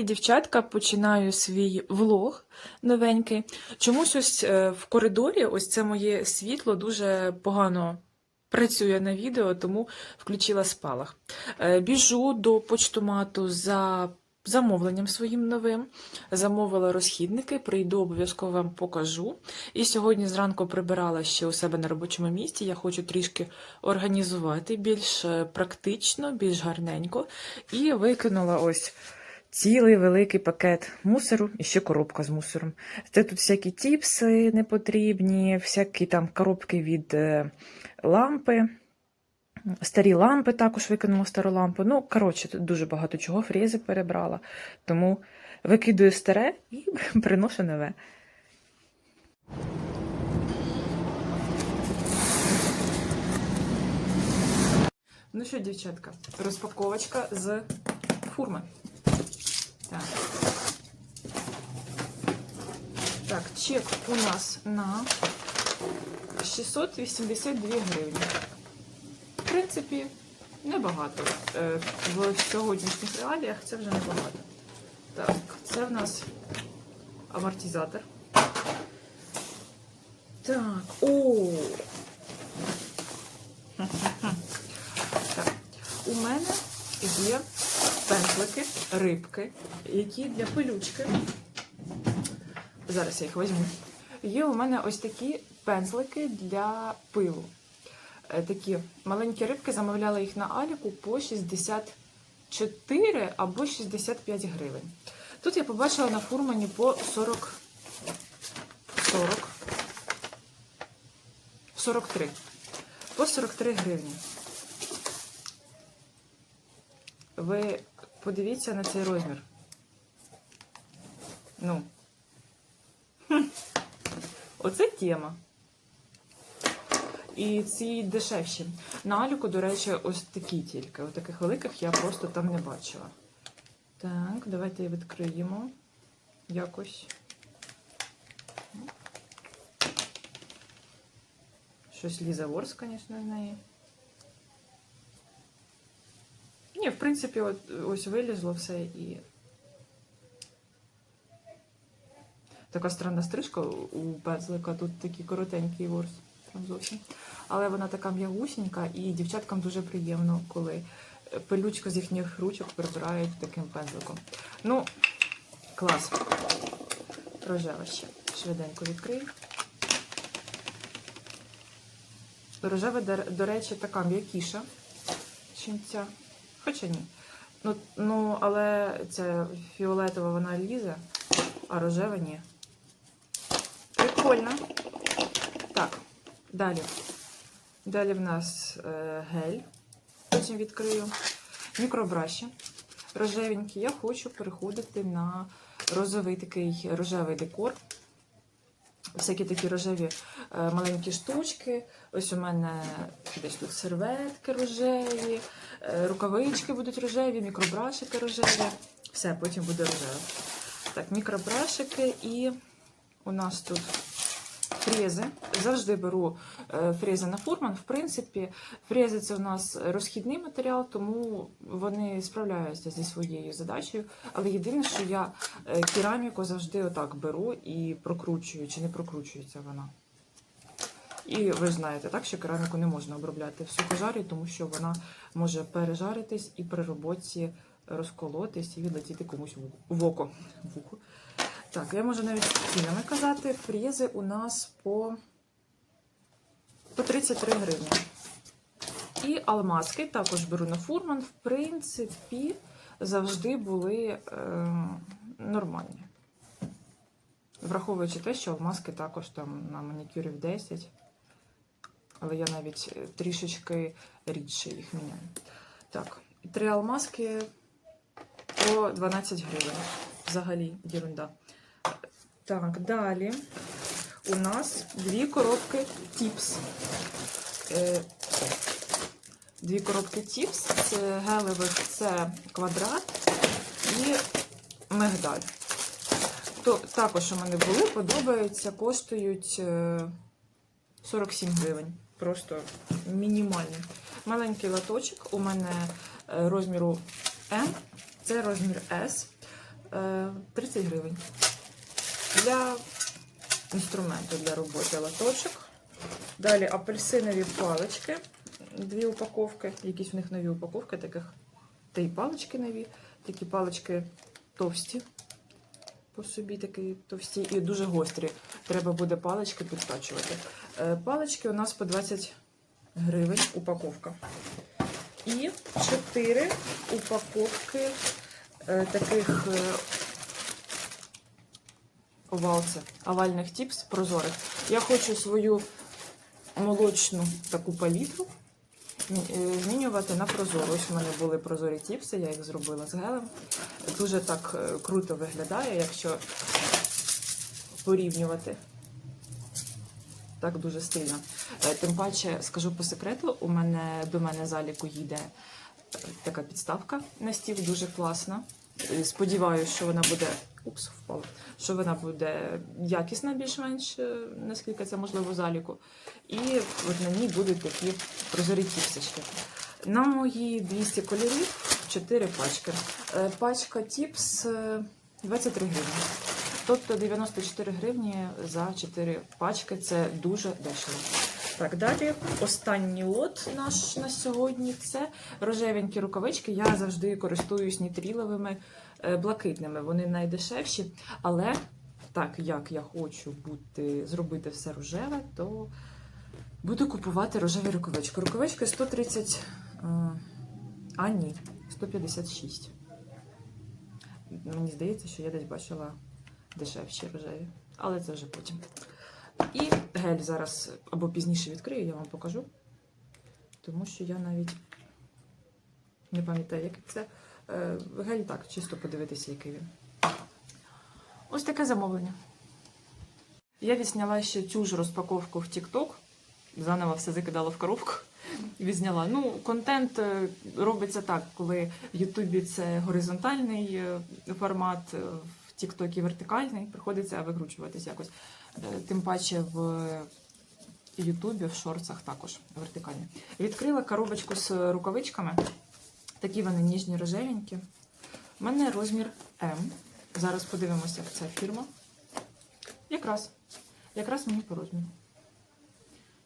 Привіт, дівчатка! Починаю свій влог новенький. Чомусь ось е, в коридорі, ось це моє світло дуже погано працює на відео, тому включила спалах. Е, Біжу до почтомату за замовленням своїм новим. Замовила розхідники, прийду, обов'язково вам покажу. І сьогодні зранку прибирала ще у себе на робочому місці. Я хочу трішки організувати більш е, практично, більш гарненько. І викинула ось цілий великий пакет мусору і ще коробка з мусором. Це тут всякі тіпси непотрібні, всякі там коробки від е, лампи. Старі лампи також викинула стару лампу. Ну, коротше, тут дуже багато чого фрези перебрала. Тому викидаю старе і приношу нове. Ну що, дівчатка, розпаковочка з фурми. Так. Так, чек у нас на 682 гривні. В принципі, небагато. Е, В сьогоднішніх реаліях це вже небагато. Так, це в нас амортизатор. Так, о! Так, у мене є пензлики, рибки, які для пилючки. Зараз я їх візьму. Є у мене ось такі пензлики для пилу. Е, Такі маленькі рибки, замовляла їх на Аліку по 64 або 65 гривень. Тут я побачила на фурмані по 40 40 43. По 43 гривні. Ви подивіться на цей розмір. Ну. Оце тема. І ці дешевші. На Аліку, до речі, ось такі тільки. Ось таких великих я просто там не бачила. Так, давайте відкриємо. Якось. Щось Ліза Ворс, звісно, з неї. Ні, в принципі, от, ось вилізло все і. Така странна стрижка у пензлика, тут такий коротенький ворс. Там зовсім. Але вона така м'ягусінька, і дівчаткам дуже приємно, коли пилючка з їхніх ручок прибирають таким пензликом. Ну, клас. Рожева ще. Швиденько відкрию. Рожева, до речі, така м'якіша, чим ця. Хоча ні. Ну, ну, але ця фіолетова вона лізе, а рожева ні. Прикольно. Так, далі. Далі в нас е, гель. Потім відкрию. Мікробраші. Рожевенькі. Я хочу переходити на розовий такий рожевий декор. Всякі такі рожеві е, маленькі штучки. Ось у мене десь тут серветки рожеві, е, рукавички будуть рожеві, мікробрашики рожеві. Все, потім буде рожеве. Так, мікробрашики і у нас тут фрези. Завжди беру е, фрези на фурман. В принципі, фрези це у нас розхідний матеріал, тому вони справляються зі своєю задачею. Але єдине, що я е, кераміку завжди отак беру і прокручую, чи не прокручується вона. І ви ж знаєте, так, що кераміку не можна обробляти в сухожарі, тому що вона може пережаритись і при роботі розколотись і відлетіти комусь в- в око. В око. Так, я можу навіть з цінами казати. Фрези у нас по, по 33 гривні. І алмазки також беру на фурман. В принципі, завжди були е, нормальні. Враховуючи те, що алмазки також там на манікюрів 10. Але я навіть е, трішечки рідше їх міняю. Так, три алмазки по 12 гривень. Взагалі, ерунда. Так, далі у нас дві коробки Тіпс. Е, Дві коробки Тіпс. Це гелевих, це квадрат і мигдаль. То, також у мене були, подобаються, коштують е, 47 гривень. Просто мінімальний. Маленький латочок. У мене е, розміру М, це розмір. Е, 30 гривень. Для інструменту для роботи латочок. Далі апельсинові палички. Дві упаковки. Якісь у них нові упаковки таких. Та й палички нові. Такі палички товсті. По собі такі товсті і дуже гострі. Треба буде палички підтачувати. Е, Палички у нас по 20 гривень упаковка. І 4 упаковки е, таких е, овалців, овальних тіпс прозорих. Я хочу свою молочну таку палітру е, змінювати на прозору. Ось у мене були прозорі тіпси, я їх зробила з гелем. Дуже так е, круто виглядає, якщо порівнювати. Так дуже стильно. Е, Тим паче, скажу по секрету, у мене до мене заліку їде така підставка на стіл, дуже класна. Сподіваюся, що вона буде. Упс, впала. Що вона буде якісна більш-менш, е, наскільки це можливо заліку. І от на ній будуть такі прозорі тіпсочки. На мої 200 кольорів 4 пачки. Е, Пачка тіпс е, 23 гривні. Тобто 94 гривні за 4 пачки це дуже дешево. Так, далі останній лот наш на сьогодні це рожевенькі рукавички. Я завжди користуюсь нітріловими е, блакитними. Вони найдешевші, але так як я хочу бути, зробити все рожеве, то буду купувати рожеві рукавички. Рукавички 130, е, а ні, 156. Мені здається, що я десь бачила дешевші рожеві, але це вже потім. І гель зараз або пізніше відкрию, я вам покажу. Тому що я навіть не пам'ятаю, який це. Е, Гель так, чисто подивитися, який він. Ось таке замовлення. Я відсняла ще цю ж розпаковку в TikTok. Заново все закидала в коробку. і Відзняла. Ну, контент е, робиться так, коли в Ютубі це горизонтальний е, формат, в Тіктокі вертикальний, приходиться викручуватись якось. Е, Тим паче в Ютубі, в шорцах також вертикальний. Відкрила коробочку з рукавичками. Такі вони ніжні рожевенькі. У мене розмір М. Зараз подивимося, як ця фірма. Якраз. Якраз мені по розміру.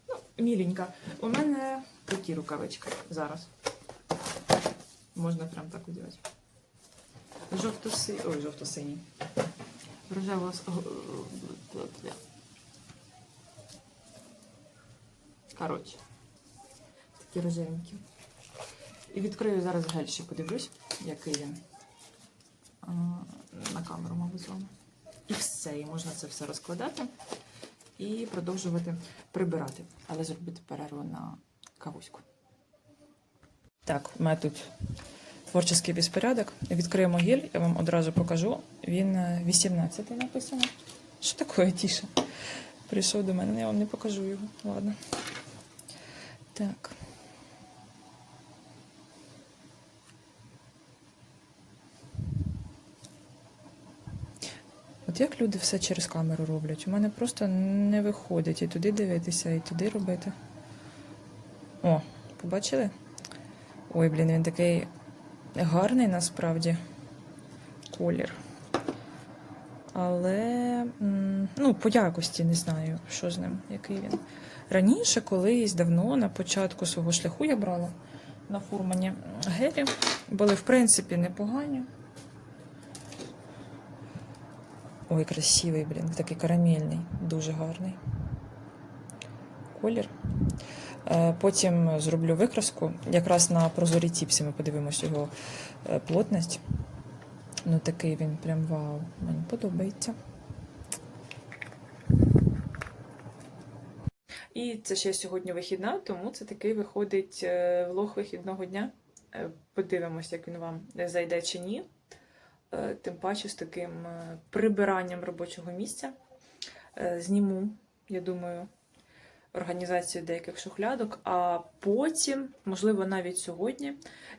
Ну, міленька. У мене такі рукавички зараз. Можна прям так одягати. Жовто-синій. Ой, жовто-синій. Рожево. Коротше. Такі рожевенькі. І відкрию зараз гель ще подивлюсь, який він. На камеру, мабуть, з вами. І все, і можна це все розкладати і продовжувати прибирати. Але зробити перерву на кавуську. Так, у мене тут творчий безпорядок. Відкриємо гель, я вам одразу покажу. Він 18 написано. Що таке тіше? Прийшов до мене, я вам не покажу його. Ладно. Так. От як люди все через камеру роблять? У мене просто не виходить і туди дивитися, і туди робити. О, побачили? Ой, блін, він такий гарний насправді колір. Але ну, по якості не знаю, що з ним, який він. Раніше, колись давно, на початку свого шляху я брала на фурмані гелі. Були, в принципі, непогані. Ой, красивий, блін, такий карамельний, дуже гарний колір. Е, Потім зроблю викраску. Якраз на прозорій тіпсі ми подивимося його е, плотність. Ну, такий він прям вау. Мені подобається. І це ще сьогодні вихідна, тому це такий виходить е, влог вихідного дня. Подивимось, як він вам зайде чи ні. Тим паче з таким прибиранням робочого місця. Зніму, я думаю, організацію деяких шухлядок, а потім, можливо, навіть сьогодні,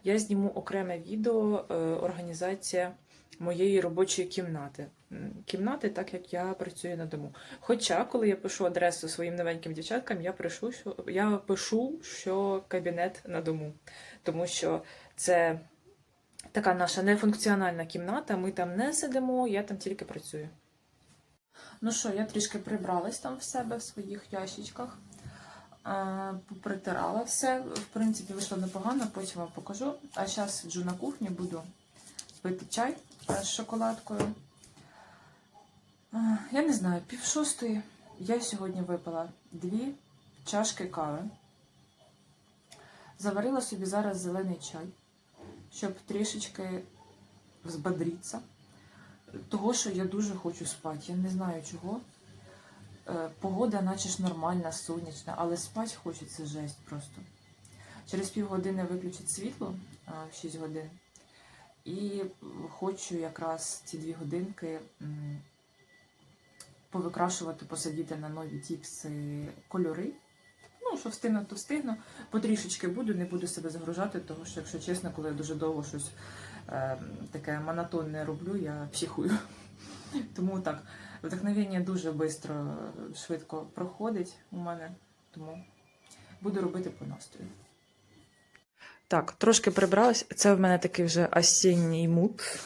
я зніму окреме відео е, організація моєї робочої кімнати. Кімнати, так як я працюю на дому. Хоча, коли я пишу адресу своїм новеньким дівчаткам, я пишу, що я пишу, що кабінет на дому, тому що це Така наша нефункціональна кімната. Ми там не сидимо, я там тільки працюю. Ну що, я трішки прибралась там в себе в своїх ящичках. Е, Попритирала все. В принципі, вийшло непогано, потім вам покажу. А зараз сиджу на кухні, буду пити чай з шоколадкою. Е, Я не знаю, пів шостої я сьогодні випила дві чашки кави. Заварила собі зараз зелений чай, щоб трішечки взбодритися. Того, що я дуже хочу спати. Я не знаю чого. Е, Погода, наче ж нормальна, сонячна, але спати хочеться жесть просто. Через півгодини виключить світло в 6 годин. І хочу якраз ці дві годинки повикрашувати, посадити на нові тіпси кольори. Ну, що встигну, то встигну. Потрішечки буду, не буду себе загружати, тому що, якщо чесно, коли я дуже довго щось таке монотонне роблю, я психую. Тому так, вдохновення дуже швидко, швидко проходить у мене, тому буду робити по настрою. Так, трошки прибралась. Це в мене такий вже осінній мут.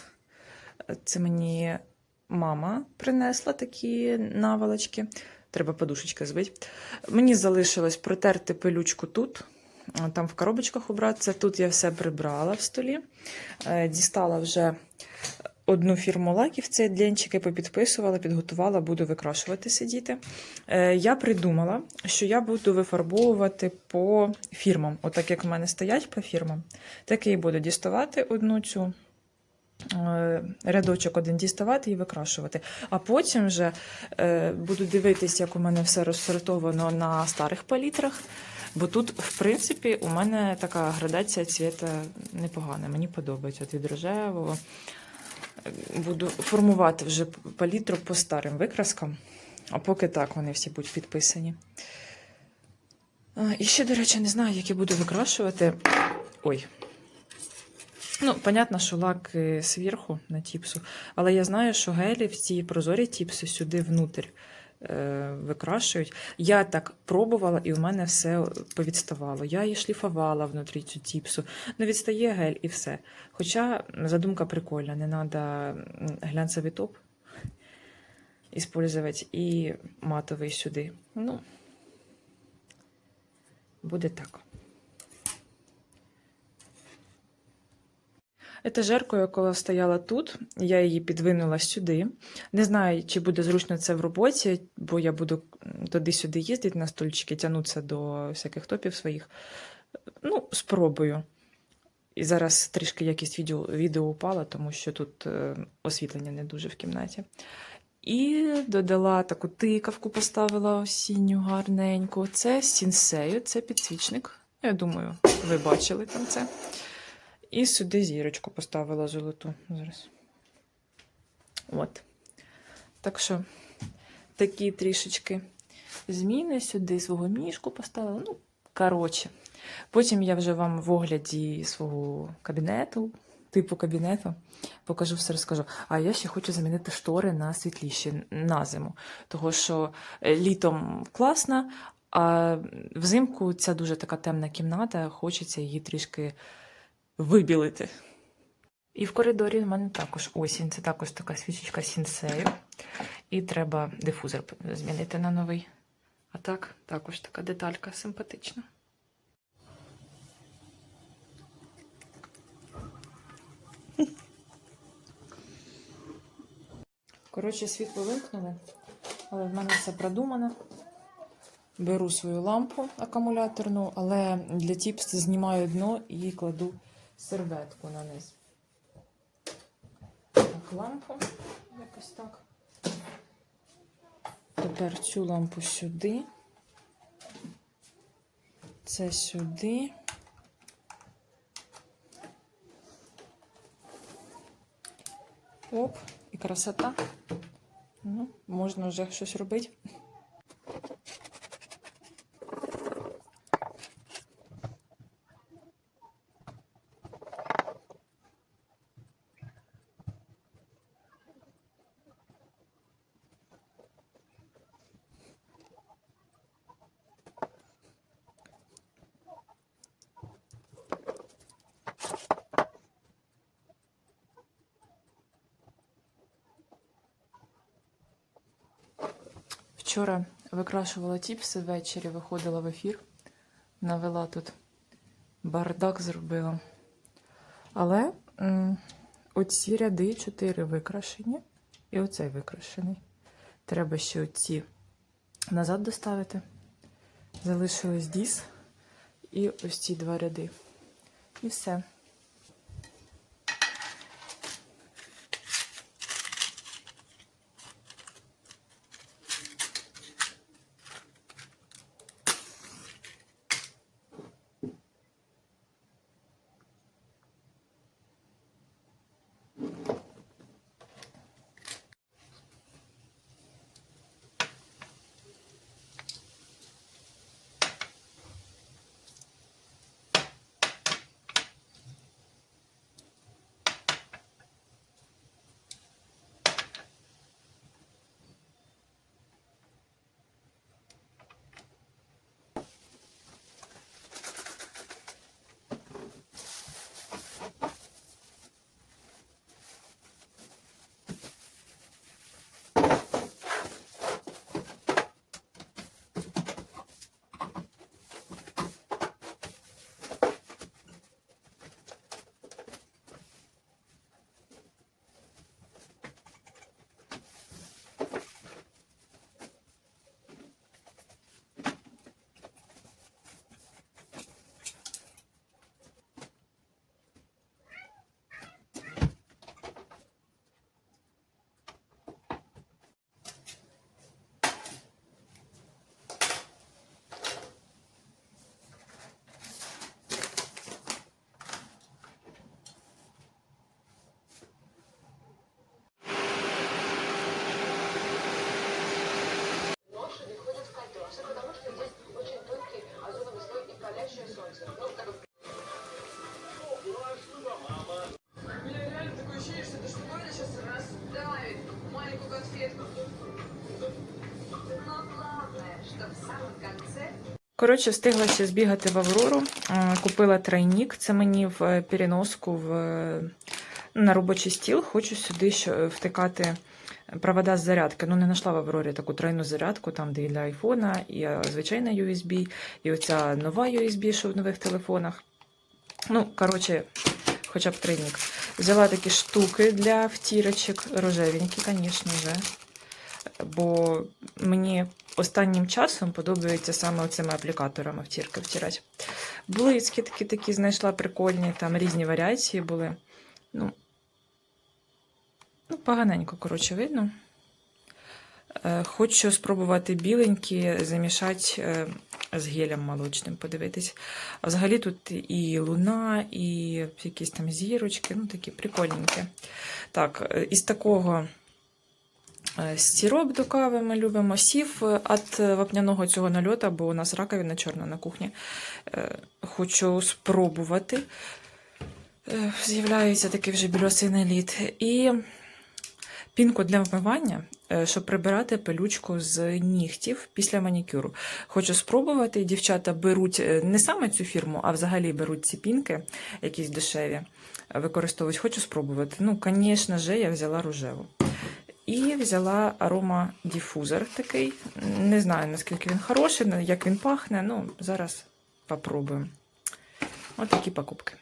Це мені мама принесла такі наволочки. Треба подушечки збити. Мені залишилось протерти пилючку тут, там в коробочках убратися. Тут я все прибрала в столі. Е, Дістала вже одну фірму лаків, це длінчики попідписувала, підготувала, буду викрашувати сидіти. Е, Я придумала, що я буду вифарбовувати по фірмам. Отак як в мене стоять по фірмам, так і буду діставати одну цю. е, Рядочок один діставати і викрашувати. А потім вже е, буду дивитись, як у мене все розсортовано на старих палітрах. Бо тут, в принципі, у мене така градація цвіта непогана. Мені подобається від рожевого. Буду формувати вже палітру по старим викраскам. А поки так вони всі будуть підписані. І ще, до речі, не знаю, як я буду викрашувати. Ой. Ну, понятно, що лак е, зверху на тіпсу, але я знаю, що гелі в ці прозорі тіпси сюди внутрь викрашують. Я так пробувала, і в мене все повідставало. Я її шліфувала внутрі цю тіпсу. Ну, відстає гель і все. Хоча задумка прикольна, не треба глянцевий топ використовувати і матовий сюди. Ну, буде так. Етажерку, яка стояла тут, я її підвинула сюди. Не знаю, чи буде зручно це в роботі, бо я буду туди-сюди їздити на стульчики, тягнутися до всяких топів своїх. Ну, спробую. І зараз трішки якість відео, відео упала, тому що тут е, освітлення не дуже в кімнаті. І додала таку тикавку, поставила осінню гарненьку. Це сінсею, це підсвічник. Я думаю, ви бачили там це. І сюди зірочку поставила золоту. Зараз. От. Так що такі трішечки зміни сюди свого мішку поставила. Ну, коротше. Потім я вже вам в огляді свого кабінету, типу кабінету, покажу все розкажу. А я ще хочу замінити штори на світліші на зиму. Того що е, літом класно, а взимку ця дуже така темна кімната, хочеться її трішки вибілити. І в коридорі в мене також осінь. Це також така свічечка сінсею. І треба дифузор змінити на новий. А так, також така деталька симпатична. Коротше, світло вимкнули, але в мене все продумано. Беру свою лампу акумуляторну, але для тіпс знімаю дно і кладу серветку на низ. Так, лампу якось так. Тепер цю лампу сюди. Це сюди. Оп, і красота. Ну, можна вже щось робити. Вчора викрашувала тіпси ввечері, виходила в ефір, навела тут бардак зробила. Але оці ряди чотири викрашені, і оцей викрашений. Треба ще оці назад доставити. Залишилось діс і ось ці два ряди. І все. Коротше, встигла ще збігати в Аврору. Е, Купила тройнік. Це мені в е, переноску в, е, на робочий стіл. Хочу сюди втикати провода з зарядки. Ну, не знайшла в Аврорі таку тройну зарядку, там, де і для айфона, і звичайна USB, і оця нова USB, що в нових телефонах. Ну, коротше, хоча б тройник. Взяла такі штуки для втірочок, рожевенькі, звісно вже. Бо мені останнім часом подобається саме цими аплікаторами втірки втирати. Блицькі такі такі знайшла прикольні, там різні варіації були. Ну, ну поганенько, коротше, видно. Е, Хочу спробувати біленькі замішати е, з гелем молочним, подивитись. А взагалі тут і луна, і якісь там зірочки, ну такі прикольненькі. Так, е, із такого Е, Сироп до кави ми любимо. Сів від вапняного цього нальота, бо у нас раковина чорна на кухні. Е, Хочу спробувати. Е, З'являється такий вже білосий наліт. І пінку для вмивання, е, щоб прибирати пилючку з нігтів після манікюру. Хочу спробувати. Дівчата беруть е, не саме цю фірму, а взагалі беруть ці пінки, якісь дешеві, е, використовують. Хочу спробувати. Ну, звісно ж, я взяла рожеву. І взяла аромадіфузор такий. Не знаю, наскільки він хороший, як він пахне. Ну, зараз попробуємо. Ось такі покупки.